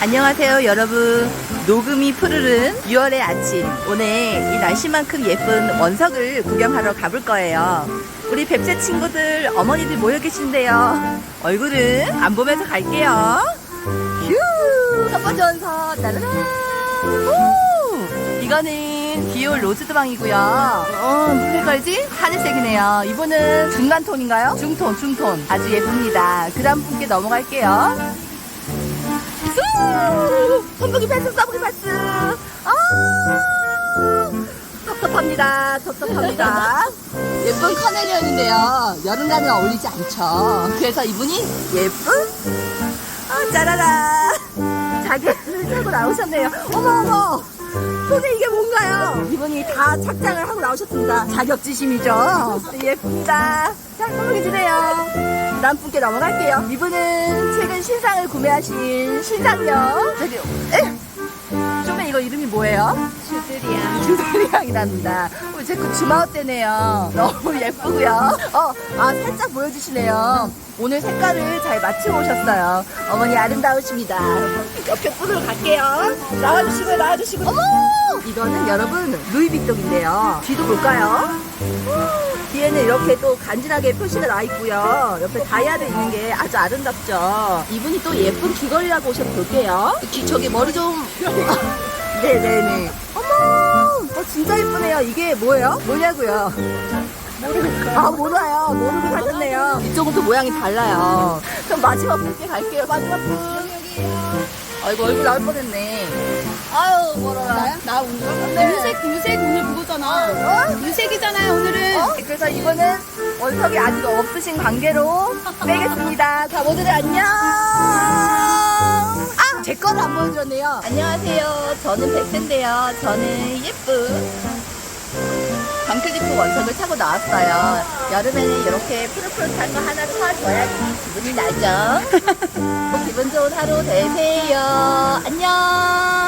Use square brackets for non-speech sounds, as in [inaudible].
안녕하세요 여러분. 녹음이 푸르른 6월의 아침. 오늘 이 날씨만큼 예쁜 원석을 구경하러 가볼 거예요. 우리 뱁새 친구들 어머니들 모여 계신데요. 얼굴은 안 보면서 갈게요. 휴첫 번째 원석. 따라란 오, 이거는 귀여운 로즈드방이고요. 어, 무슨 색깔이지? 하늘색이네요. 이분은 중간 톤인가요? 중톤 중톤. 아주 예쁩니다. 그 다음 분께 넘어갈게요 선풍기 패스, 선풍기 패스. 아, 섭섭합니다. 섭섭합니다. [laughs] 예쁜 카멜리언인데요. 여름 가면 어울리지 않죠. 그래서 이분이 예쁜? 아, 짜라라. 자켓을 차고 나오셨네요. 어머, 어머. 손에 이게 뭔가요? 이분이 다 착장을 하고 나오셨습니다. 자격지심이죠. 예쁩니다. 자, 선물해 주세요. 다음 분께 넘어갈게요. 이분은 최근 신상을 구매하신 신상녀. 저기, 에? 좀에 이거 이름이 뭐예요? 주드리야. 주드리향이랍니다. 어, 제그 주마우때네요. 너무 예쁘고요. 어, 아 살짝 보여주시네요. 오늘 색깔을 잘 맞추고 오셨어요. 어머니 아름다우십니다. 옆에 분으로 갈게요. 나와주시고요, 나와주시고. 어머! 이거는 여러분 루이비통인데요. 뒤도 볼까요? 뒤에는 이렇게 또 간지나게 표시가 나 있고요. 옆에 다이아도 있는 게 아주 아름답죠. 이분이 또 예쁜 귀걸이라고 오셔서 볼게요. 귀, 저기 머리 좀. 네네네. [laughs] 어머! 어, 진짜 예쁘네요. 이게 뭐예요? 뭐냐고요? 모르겠어요. 아, 몰라요. 모르고 사셨네요. 이쪽은 또 모양이 달라요. 그럼 마지막 분께 갈게요. 마지막 분. 아이고, 얼굴 나올 뻔했네. 아유, 멀어라. 나 오늘 네. 유색 유색 오늘 그거잖아. 어? 어? 그래서 이거는 원석이 아직 없으신 관계로 빼겠습니다. 자, 모두들 안녕! 아! 제 거를 안 보여줬네요. 안녕하세요. 저는 백세인데요. 저는 예쁜 방클리프 원석을 타고 나왔어요. 여름에는 이렇게 푸릇푸릇한 거 하나 사줘야지 기분이 나죠. 기분 좋은 하루 되세요. 안녕!